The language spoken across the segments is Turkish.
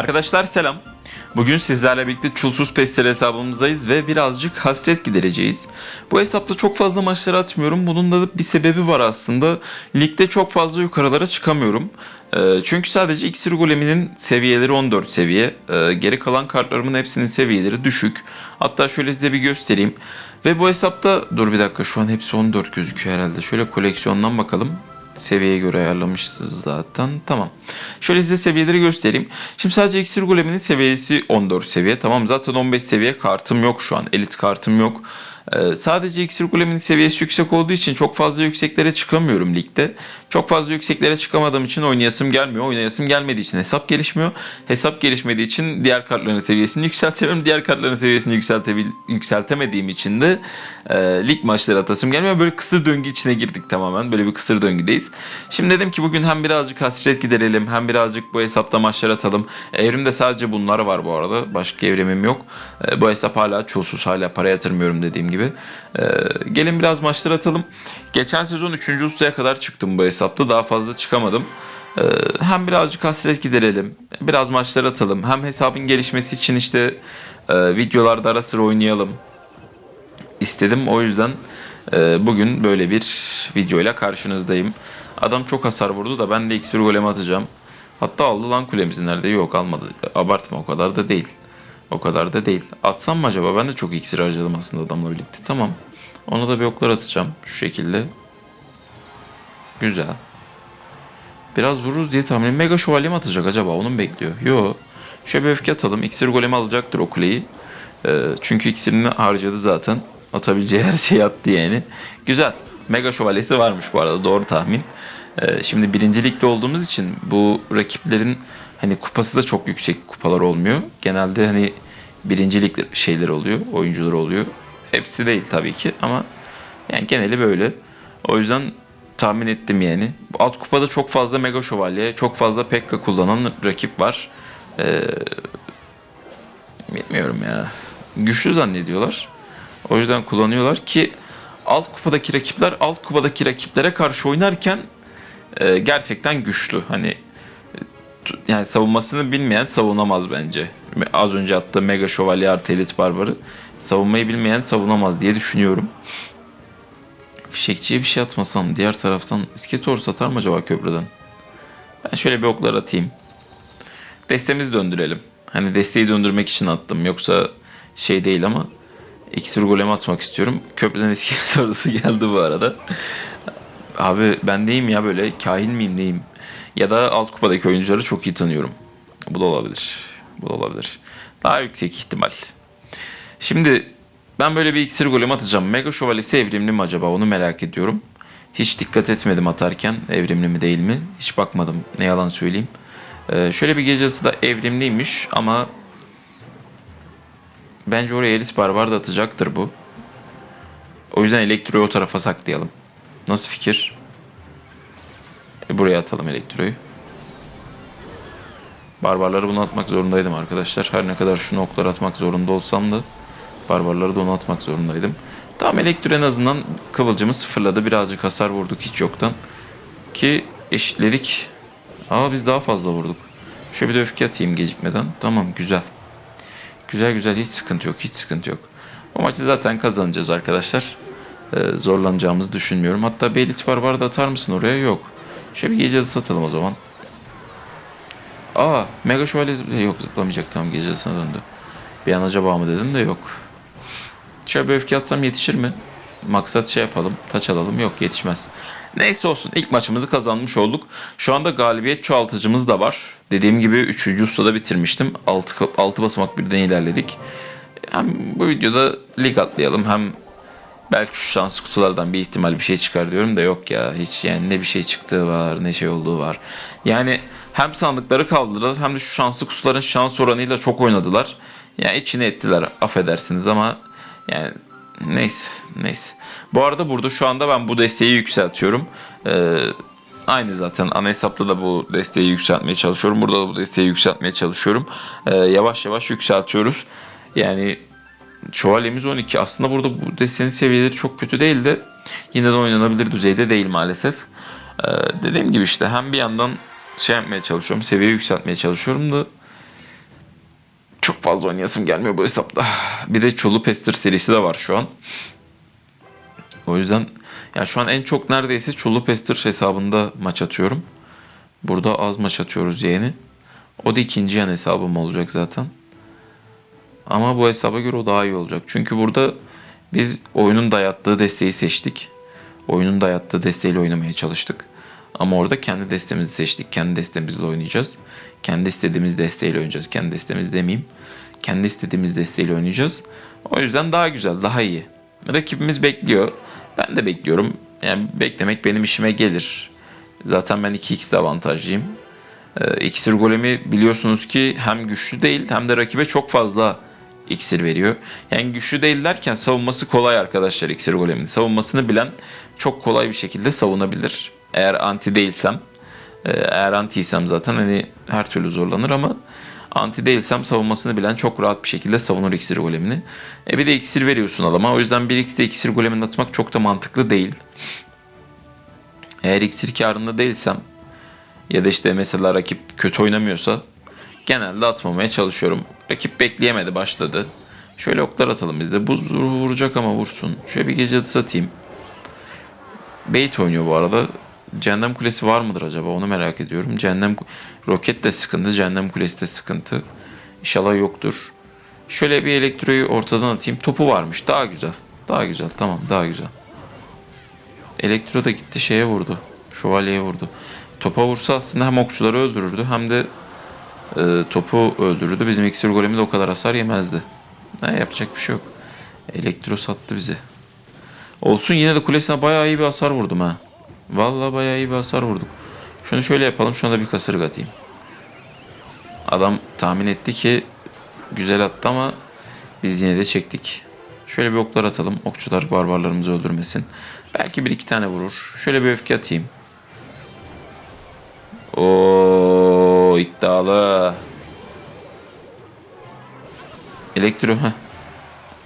Arkadaşlar selam. Bugün sizlerle birlikte Çulsuz Pestel hesabımızdayız ve birazcık hasret gidereceğiz. Bu hesapta çok fazla maçları atmıyorum. Bunun da bir sebebi var aslında. Ligde çok fazla yukarılara çıkamıyorum. Ee, çünkü sadece iksir goleminin seviyeleri 14 seviye. Ee, geri kalan kartlarımın hepsinin seviyeleri düşük. Hatta şöyle size bir göstereyim. Ve bu hesapta dur bir dakika şu an hepsi 14 gözüküyor herhalde. Şöyle koleksiyondan bakalım seviyeye göre ayarlamışsınız zaten. Tamam. Şöyle size seviyeleri göstereyim. Şimdi sadece iksir goleminin seviyesi 14 seviye. Tamam zaten 15 seviye kartım yok şu an. Elit kartım yok. Ee, sadece iksir goleminin seviyesi yüksek olduğu için çok fazla yükseklere çıkamıyorum ligde. Çok fazla yükseklere çıkamadığım için oynayasım gelmiyor. Oynayasım gelmediği için hesap gelişmiyor. Hesap gelişmediği için diğer kartların seviyesini yükseltemiyorum. Diğer kartların seviyesini yükseltebil- yükseltemediğim için de e, lig maçları atasım gelmiyor. Böyle kısır döngü içine girdik tamamen. Böyle bir kısır döngüdeyiz. Şimdi dedim ki bugün hem birazcık hasret giderelim hem birazcık bu hesapta maçlar atalım. Evrimde sadece bunlar var bu arada. Başka evrimim yok. E, bu hesap hala çulsuz hala para yatırmıyorum dediğim gibi. E, gelin biraz maçlar atalım. Geçen sezon 3. ustaya kadar çıktım bu hesapta. Daha fazla çıkamadım. E, hem birazcık hasret giderelim. Biraz maçlar atalım. Hem hesabın gelişmesi için işte e, videolarda ara sıra oynayalım istedim. O yüzden e, bugün böyle bir videoyla karşınızdayım. Adam çok hasar vurdu da ben de iksir golemi atacağım. Hatta aldı lan kulemizi nerede? Yok almadı. Abartma o kadar da değil. O kadar da değil. Atsam mı acaba? Ben de çok iksir harcadım aslında adamla birlikte. Tamam. Ona da bir oklar atacağım. Şu şekilde. Güzel. Biraz vururuz diye tahmin Mega şövalye mi atacak acaba? Onu mu bekliyor? Yo. Şöyle bir öfke atalım. İksir golemi alacaktır o kuleyi. Ee, çünkü iksirini harcadı zaten. Atabileceği her şeyi attı yani. Güzel. Mega şövalyesi varmış bu arada. Doğru tahmin. Ee, şimdi birinci ligde olduğumuz için bu rakiplerin hani kupası da çok yüksek kupalar olmuyor. Genelde hani birinci lig şeyleri oluyor. Oyuncuları oluyor. Hepsi değil tabii ki ama yani geneli böyle. O yüzden tahmin ettim yani. Alt kupada çok fazla Mega Şövalye, çok fazla Pekka kullanan rakip var. Ee, bilmiyorum ya. Güçlü zannediyorlar. O yüzden kullanıyorlar ki alt kupadaki rakipler alt kupadaki rakiplere karşı oynarken e, gerçekten güçlü. Hani yani savunmasını bilmeyen savunamaz bence. Az önce attığım Mega Şövalye artı Elit Barbarı savunmayı bilmeyen savunamaz diye düşünüyorum. Fişekçiye bir şey atmasam diğer taraftan İsketor satar mı acaba köprüden? Ben şöyle bir oklar atayım. Destemizi döndürelim. Hani desteği döndürmek için attım. Yoksa şey değil ama iksir golemi atmak istiyorum. Köprüden iskelet ordusu geldi bu arada. Abi ben neyim ya böyle kahin miyim neyim? Ya da alt kupadaki oyuncuları çok iyi tanıyorum. Bu da olabilir. Bu da olabilir. Daha yüksek ihtimal. Şimdi ben böyle bir iksir golem atacağım. Mega şövalyesi evrimli mi acaba onu merak ediyorum. Hiç dikkat etmedim atarken evrimli mi değil mi? Hiç bakmadım ne yalan söyleyeyim. Ee, şöyle bir gecesi de evrimliymiş ama bence oraya elit barbar da atacaktır bu. O yüzden elektroyu o tarafa saklayalım. Nasıl fikir? E, buraya atalım elektroyu. Barbarları bunu atmak zorundaydım arkadaşlar. Her ne kadar şu noktaları atmak zorunda olsam da barbarları da onu atmak zorundaydım. Tamam elektro en azından kıvılcımı sıfırladı. Birazcık hasar vurduk hiç yoktan. Ki eşitledik. Aa biz daha fazla vurduk. Şöyle bir de öfke atayım gecikmeden. Tamam güzel. Güzel güzel hiç sıkıntı yok hiç sıkıntı yok. Bu maçı zaten kazanacağız arkadaşlar. Ee, zorlanacağımızı düşünmüyorum. Hatta Belit Barbar da atar mısın oraya? Yok. Şöyle bir gece de satalım o zaman. Aa Mega Şövalye yok zıplamayacak tamam gece döndü. Bir an acaba mı dedim de yok. Şöyle bir öfke atsam yetişir mi? Maksat şey yapalım, taç alalım. Yok yetişmez. Neyse olsun. ilk maçımızı kazanmış olduk. Şu anda galibiyet çoğaltıcımız da var. Dediğim gibi 3. ustada bitirmiştim. 6, 6 basamak birden ilerledik. Hem bu videoda lig atlayalım hem belki şu şans kutulardan bir ihtimal bir şey çıkar diyorum da yok ya. Hiç yani ne bir şey çıktığı var ne şey olduğu var. Yani hem sandıkları kaldırdılar hem de şu şanslı kutuların şans oranıyla çok oynadılar. Yani içine ettiler affedersiniz ama yani neyse neyse. Bu arada burada şu anda ben bu desteği yükseltiyorum. Ee, aynı zaten ana hesapta da bu desteği yükseltmeye çalışıyorum. Burada da bu desteği yükseltmeye çalışıyorum. Ee, yavaş yavaş yükseltiyoruz. Yani Şövalyemiz 12. Aslında burada bu desteğin seviyeleri çok kötü değil de yine de oynanabilir düzeyde değil maalesef. Ee, dediğim gibi işte hem bir yandan şey yapmaya çalışıyorum, seviye yükseltmeye çalışıyorum da çok fazla oynayasım gelmiyor bu hesapta. Bir de Çolu Pester serisi de var şu an. O yüzden ya şu an en çok neredeyse Çolu Pester hesabında maç atıyorum. Burada az maç atıyoruz yeğeni. O da ikinci yan hesabım olacak zaten. Ama bu hesaba göre o daha iyi olacak. Çünkü burada biz oyunun dayattığı desteği seçtik. Oyunun dayattığı desteğiyle oynamaya çalıştık. Ama orada kendi destemizi seçtik. Kendi destemizle oynayacağız. Kendi istediğimiz desteğiyle oynayacağız. Kendi destemiz demeyeyim. Kendi istediğimiz desteğiyle oynayacağız. O yüzden daha güzel, daha iyi. Rakibimiz bekliyor. Ben de bekliyorum. Yani beklemek benim işime gelir. Zaten ben 2x de avantajlıyım. Ee, İksir golemi biliyorsunuz ki hem güçlü değil hem de rakibe çok fazla iksir veriyor. Yani güçlü değil derken savunması kolay arkadaşlar iksir goleminin. Savunmasını bilen çok kolay bir şekilde savunabilir. Eğer anti değilsem. e, Eğer antiysem zaten hani her türlü zorlanır ama anti değilsem savunmasını bilen çok rahat bir şekilde savunur iksir golemini. E bir de iksir veriyorsun adama. O yüzden 1x'de iksir golemini atmak çok da mantıklı değil. Eğer iksir karında değilsem ya da işte mesela rakip kötü oynamıyorsa genelde atmamaya çalışıyorum. Rakip bekleyemedi başladı. Şöyle oklar atalım biz de. Buz vuracak ama vursun. Şöyle bir gece atısı atayım. Bait oynuyor bu arada. Cehennem Kulesi var mıdır acaba onu merak ediyorum. Cehennem Roket de sıkıntı, Cehennem Kulesi de sıkıntı. İnşallah yoktur. Şöyle bir elektroyu ortadan atayım. Topu varmış. Daha güzel. Daha güzel. Tamam daha güzel. Elektro da gitti şeye vurdu. Şövalyeye vurdu. Topa vursa aslında hem okçuları öldürürdü hem de e, topu öldürürdü. Bizim iksir golemi de o kadar hasar yemezdi. Ne yapacak bir şey yok. Elektro sattı bizi. Olsun yine de kulesine bayağı iyi bir hasar vurdum ha. Vallahi bayağı iyi bir hasar vurduk. Şunu şöyle yapalım. Şuna da bir kasırga atayım. Adam tahmin etti ki güzel attı ama biz yine de çektik. Şöyle bir oklar atalım. Okçular barbarlarımızı öldürmesin. Belki bir iki tane vurur. Şöyle bir öfke atayım. O iddialı. Elektro ha.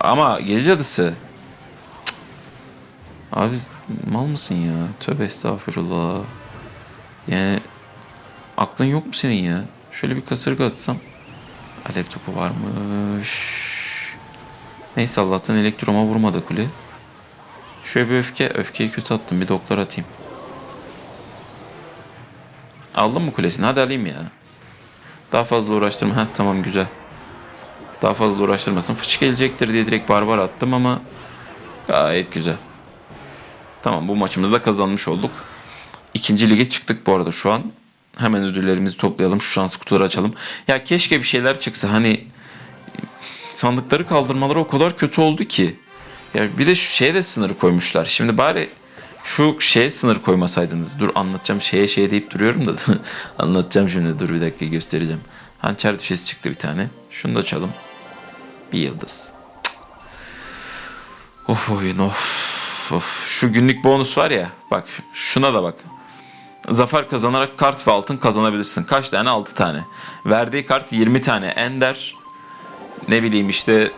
Ama gece adısı. Cık. Abi mal mısın ya? Tövbe estağfurullah. Yani aklın yok mu senin ya? Şöyle bir kasırga atsam. Alev topu varmış. Neyse Allah'tan elektroma vurmadı kule. Şöyle bir öfke. Öfkeyi kötü attım. Bir doktor atayım. Aldın mı kulesini? Hadi alayım ya. Daha fazla uğraştırma. Heh tamam güzel. Daha fazla uğraştırmasın. Fıçı gelecektir diye direkt barbar attım ama gayet güzel. Tamam bu maçımızda kazanmış olduk. İkinci lige çıktık bu arada şu an. Hemen ödüllerimizi toplayalım. Şu şans kutuları açalım. Ya keşke bir şeyler çıksa. Hani sandıkları kaldırmaları o kadar kötü oldu ki. Ya bir de şu şeye de sınır koymuşlar. Şimdi bari şu şeye sınır koymasaydınız. Dur anlatacağım şeye şey deyip duruyorum da. anlatacağım şimdi dur bir dakika göstereceğim. Hançer düşesi çıktı bir tane. Şunu da açalım. Bir yıldız. Of oyun of. of. Şu günlük bonus var ya. Bak şuna da bak. Zafer kazanarak kart ve altın kazanabilirsin. Kaç tane? 6 tane. Verdiği kart 20 tane. Ender ne bileyim işte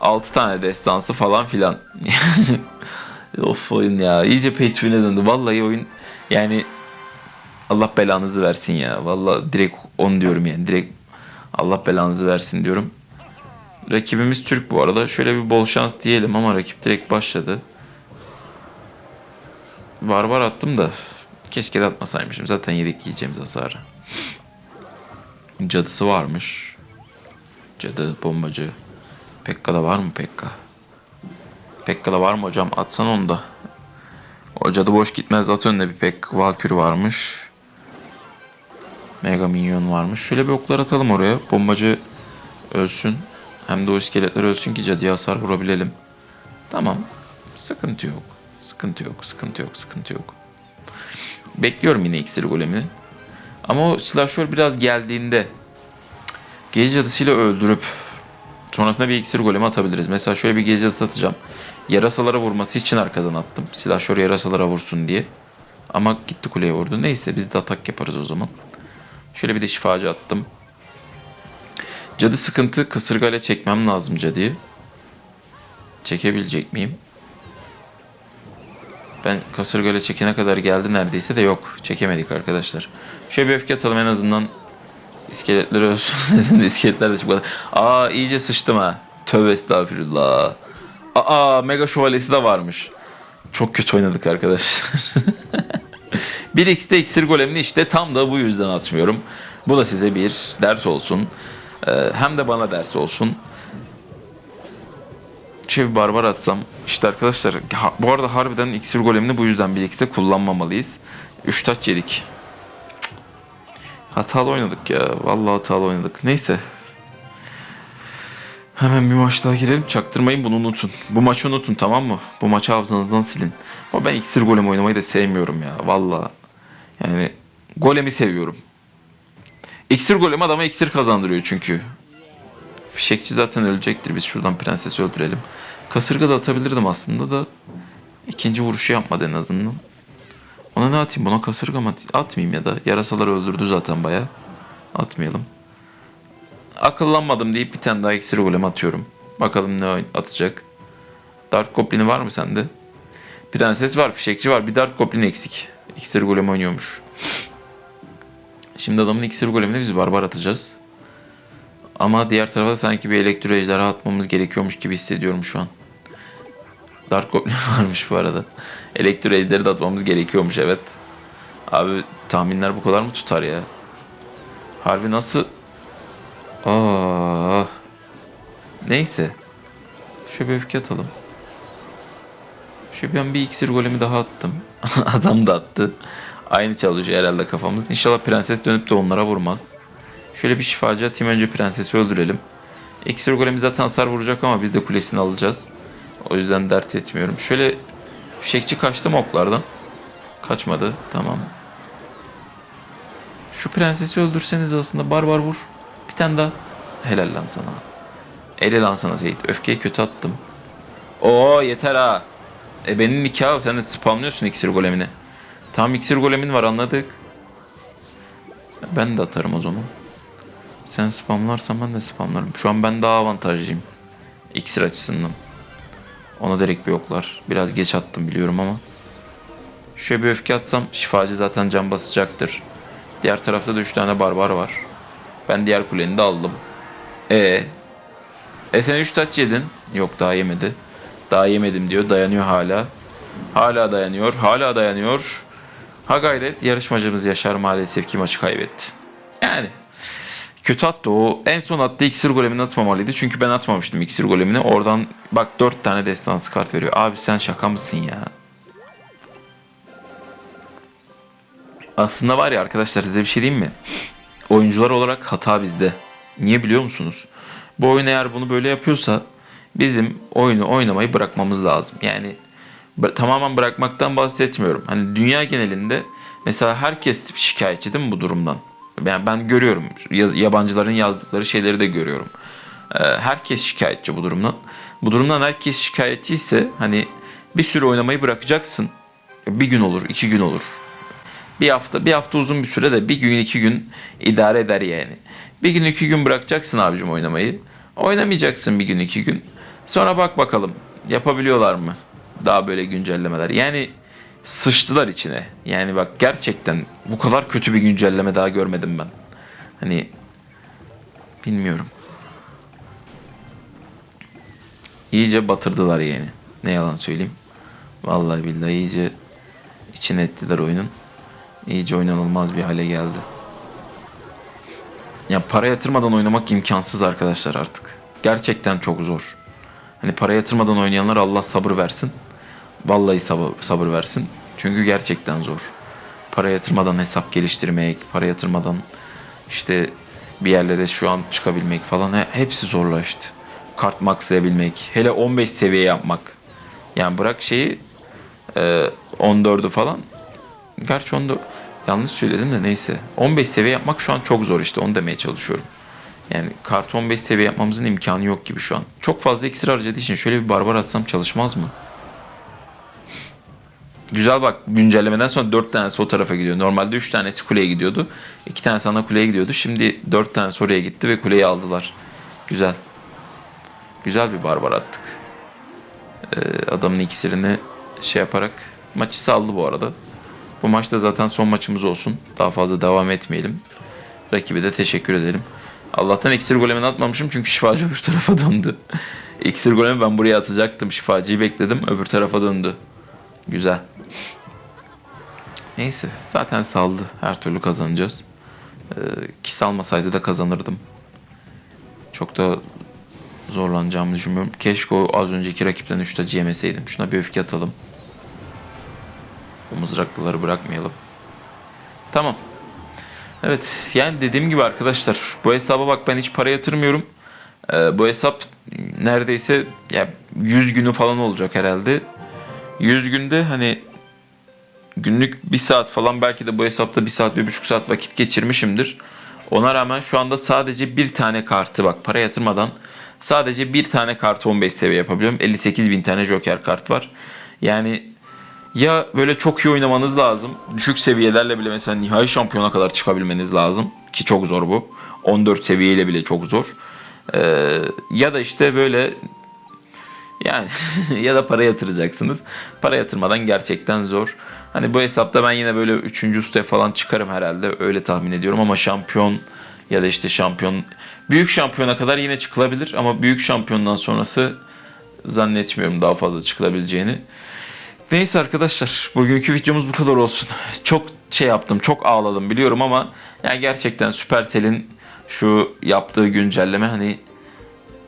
6 tane destansı falan filan. of oyun ya. İyice pay to win'e döndü. Vallahi oyun yani Allah belanızı versin ya. Vallahi direkt on diyorum yani. Direkt Allah belanızı versin diyorum. Rakibimiz Türk bu arada. Şöyle bir bol şans diyelim ama rakip direkt başladı. Barbar attım da keşke de atmasaymışım. Zaten yedik yiyeceğimiz hasarı. Cadısı varmış. Cadı, bombacı. Pekka'da var mı Pekka? Pekka'da var mı hocam? Atsan onu da. O cadı boş gitmez. At önüne bir Pek Valkyrie varmış. Mega Minyon varmış. Şöyle bir oklar atalım oraya. Bombacı ölsün. Hem de o iskeletler ölsün ki cadıya hasar vurabilelim. Tamam. Sıkıntı yok. Sıkıntı yok. Sıkıntı yok. Sıkıntı yok. Bekliyorum yine iksir golemini. Ama o slasher biraz geldiğinde gece cadısıyla öldürüp sonrasında bir iksir golemi atabiliriz. Mesela şöyle bir gece cadısı atacağım. Yarasalara vurması için arkadan attım. Silahşör yarasalara vursun diye. Ama gitti kuleye vurdu. Neyse biz de atak yaparız o zaman. Şöyle bir de şifacı attım. Cadı sıkıntı kasırgayla çekmem lazım cadıyı. Çekebilecek miyim? Ben kasırgayla çekene kadar geldi neredeyse de yok. Çekemedik arkadaşlar. Şöyle bir öfke atalım en azından İskeletleri ölsün. İskeletler de çıkmadı. Aa iyice sıçtım ha. Tövbe estağfurullah. Aa mega şövalyesi de varmış. Çok kötü oynadık arkadaşlar. 1x'te iksir golemini işte tam da bu yüzden atmıyorum. Bu da size bir ders olsun. Ee, hem de bana ders olsun. Bir barbar atsam. İşte arkadaşlar bu arada harbiden iksir golemini bu yüzden 1x'te kullanmamalıyız. 3 taç yedik. Hatalı oynadık ya. Vallahi hatalı oynadık. Neyse. Hemen bir maç daha girelim. Çaktırmayın bunu unutun. Bu maçı unutun tamam mı? Bu maçı hafızanızdan silin. Ama ben iksir golem oynamayı da sevmiyorum ya. Vallahi. Yani golemi seviyorum. İksir golem adama iksir kazandırıyor çünkü. Fişekçi zaten ölecektir. Biz şuradan prensesi öldürelim. Kasırga da atabilirdim aslında da. ikinci vuruşu yapmadı en azından. Ona ne atayım? Buna kasırga mı at- atmayayım ya da. Yarasaları öldürdü zaten baya. Atmayalım. Akıllanmadım deyip bir tane daha iksir golem atıyorum. Bakalım ne atacak. Dart Goblin'i var mı sende? Prenses var, fişekçi var. Bir Dart Goblin eksik. İksir golem oynuyormuş. Şimdi adamın iksir golemine biz barbar atacağız. Ama diğer tarafa sanki bir elektro ejderha atmamız gerekiyormuş gibi hissediyorum şu an. Dark Goblin varmış bu arada. Elektro ejderi de atmamız gerekiyormuş evet. Abi tahminler bu kadar mı tutar ya? Harbi nasıl? Aa. Neyse. Şöyle bir öfke atalım. Şöyle ben bir iksir golemi daha attım. Adam da attı. Aynı çalışıyor herhalde kafamız. İnşallah prenses dönüp de onlara vurmaz. Şöyle bir şifacı atayım önce prensesi öldürelim. İksir golemi zaten hasar vuracak ama biz de kulesini alacağız. O yüzden dert etmiyorum. Şöyle fişekçi kaçtı mı oklardan? Kaçmadı. Tamam. Şu prensesi öldürseniz aslında barbar vur. Tane daha. Helal lan sana. Ele lan sana Seyit. Öfkeyi kötü attım. Oo yeter ha. E benim nikahı sen de spamlıyorsun iksir golemini. Tamam iksir golemin var anladık. Ben de atarım o zaman. Sen spamlarsan ben de spamlarım. Şu an ben daha avantajlıyım. İksir açısından. Ona direkt bir oklar. Biraz geç attım biliyorum ama. Şöyle bir öfke atsam şifacı zaten can basacaktır. Diğer tarafta da 3 tane barbar var. Ben diğer kuleni de aldım. E E sen 3 taç yedin. Yok daha yemedi. Daha yemedim diyor. Dayanıyor hala. Hala dayanıyor. Hala dayanıyor. Ha gayret yarışmacımız Yaşar maalesef ki maçı kaybetti. Yani kötü attı o. En son attığı iksir golemini atmamalıydı. Çünkü ben atmamıştım iksir golemini. Oradan bak 4 tane destansı kart veriyor. Abi sen şaka mısın ya? Aslında var ya arkadaşlar size bir şey diyeyim mi? Oyuncular olarak hata bizde. Niye biliyor musunuz? Bu oyun eğer bunu böyle yapıyorsa bizim oyunu oynamayı bırakmamız lazım. Yani tamamen bırakmaktan bahsetmiyorum. Hani dünya genelinde mesela herkes şikayetçi değil mi bu durumdan? Yani ben görüyorum. Yabancıların yazdıkları şeyleri de görüyorum. Ee, herkes şikayetçi bu durumdan. Bu durumdan herkes şikayetçi ise hani bir süre oynamayı bırakacaksın. Bir gün olur, iki gün olur. Bir hafta, bir hafta uzun bir süre de bir gün iki gün idare eder yani. Bir gün iki gün bırakacaksın abicim oynamayı. Oynamayacaksın bir gün iki gün. Sonra bak bakalım yapabiliyorlar mı? Daha böyle güncellemeler. Yani sıçtılar içine. Yani bak gerçekten bu kadar kötü bir güncelleme daha görmedim ben. Hani bilmiyorum. İyice batırdılar yani. Ne yalan söyleyeyim. Vallahi billahi iyice içine ettiler oyunun. İyice oynanılmaz bir hale geldi. Ya para yatırmadan oynamak imkansız arkadaşlar artık. Gerçekten çok zor. Hani para yatırmadan oynayanlar Allah sabır versin. Vallahi sabır, sabır versin. Çünkü gerçekten zor. Para yatırmadan hesap geliştirmek, para yatırmadan işte bir yerlere şu an çıkabilmek falan he- hepsi zorlaştı. Kart maxlayabilmek, hele 15 seviye yapmak. Yani bırak şeyi e, 14'ü falan. Gerçi 14 yanlış söyledim de neyse. 15 seviye yapmak şu an çok zor işte onu demeye çalışıyorum. Yani kart 15 seviye yapmamızın imkanı yok gibi şu an. Çok fazla iksir harcadığı için şöyle bir barbar atsam çalışmaz mı? Güzel bak güncellemeden sonra 4 tanesi o tarafa gidiyor. Normalde 3 tanesi kuleye gidiyordu. 2 tanesi ana kuleye gidiyordu. Şimdi 4 tanesi oraya gitti ve kuleyi aldılar. Güzel. Güzel bir barbar attık. Ee, adamın iksirini şey yaparak maçı saldı bu arada. Bu maçta zaten son maçımız olsun. Daha fazla devam etmeyelim. Rakibe de teşekkür ederim. Allah'tan iksir golemini atmamışım çünkü şifacı öbür tarafa döndü. İksir golemi ben buraya atacaktım. Şifacıyı bekledim. Öbür tarafa döndü. Güzel. Neyse. Zaten saldı. Her türlü kazanacağız. Ee, ki salmasaydı da kazanırdım. Çok da zorlanacağımı düşünmüyorum. Keşke o az önceki rakipten 3 tacı yemeseydim. Şuna bir öfke atalım. Bu mızraklıları bırakmayalım. Tamam. Evet yani dediğim gibi arkadaşlar bu hesaba bak ben hiç para yatırmıyorum. Ee, bu hesap neredeyse ya 100 günü falan olacak herhalde. 100 günde hani günlük bir saat falan belki de bu hesapta bir saat bir buçuk saat vakit geçirmişimdir. Ona rağmen şu anda sadece bir tane kartı bak para yatırmadan sadece bir tane kartı 15 seviye yapabiliyorum. 58 bin tane joker kart var. Yani ya böyle çok iyi oynamanız lazım. Düşük seviyelerle bile mesela nihai şampiyona kadar çıkabilmeniz lazım. Ki çok zor bu. 14 seviyeyle bile çok zor. Ee, ya da işte böyle yani ya da para yatıracaksınız. Para yatırmadan gerçekten zor. Hani bu hesapta ben yine böyle 3. ustaya falan çıkarım herhalde. Öyle tahmin ediyorum ama şampiyon ya da işte şampiyon büyük şampiyona kadar yine çıkılabilir ama büyük şampiyondan sonrası zannetmiyorum daha fazla çıkılabileceğini. Neyse arkadaşlar bugünkü videomuz bu kadar olsun. Çok şey yaptım çok ağladım biliyorum ama yani gerçekten Supercell'in şu yaptığı güncelleme hani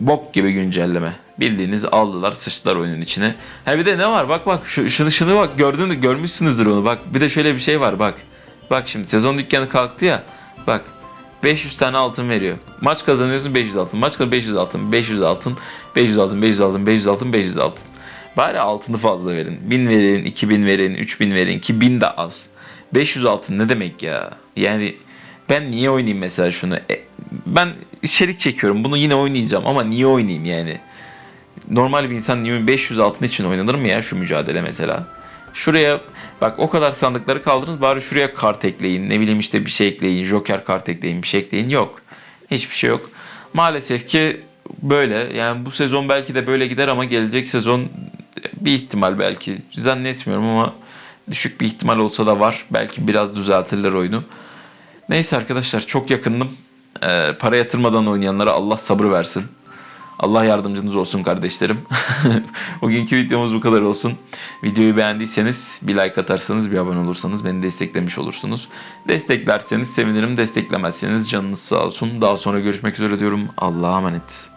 bok gibi güncelleme. Bildiğiniz aldılar sıçtılar oyunun içine. Ha bir de ne var bak bak şu, şunu şunu bak gördün mü görmüşsünüzdür onu bak. Bir de şöyle bir şey var bak. Bak şimdi sezon dükkanı kalktı ya. Bak 500 tane altın veriyor. Maç kazanıyorsun 500 altın. Maç kazanıyorsun 500 altın. 500 altın. 500 altın. 500 altın. 500 altın. 500 altın. Bari altını fazla verin. 1000 verin, 2000 verin, 3000 verin ki 1000 de az. 500 altın ne demek ya? Yani ben niye oynayayım mesela şunu? E, ben içerik çekiyorum. Bunu yine oynayacağım ama niye oynayayım yani? Normal bir insan niye 500 altın için oynanır mı ya şu mücadele mesela? Şuraya bak o kadar sandıkları kaldırın bari şuraya kart ekleyin. Ne bileyim işte bir şey ekleyin. Joker kart ekleyin. Bir şey ekleyin. Yok. Hiçbir şey yok. Maalesef ki böyle. Yani bu sezon belki de böyle gider ama gelecek sezon bir ihtimal belki. Zannetmiyorum ama düşük bir ihtimal olsa da var. Belki biraz düzeltirler oyunu. Neyse arkadaşlar çok yakındım. Ee, para yatırmadan oynayanlara Allah sabır versin. Allah yardımcınız olsun kardeşlerim. Bugünkü videomuz bu kadar olsun. Videoyu beğendiyseniz bir like atarsanız bir abone olursanız beni desteklemiş olursunuz. Desteklerseniz sevinirim. Desteklemezseniz canınız sağ olsun. Daha sonra görüşmek üzere diyorum. Allah'a emanet.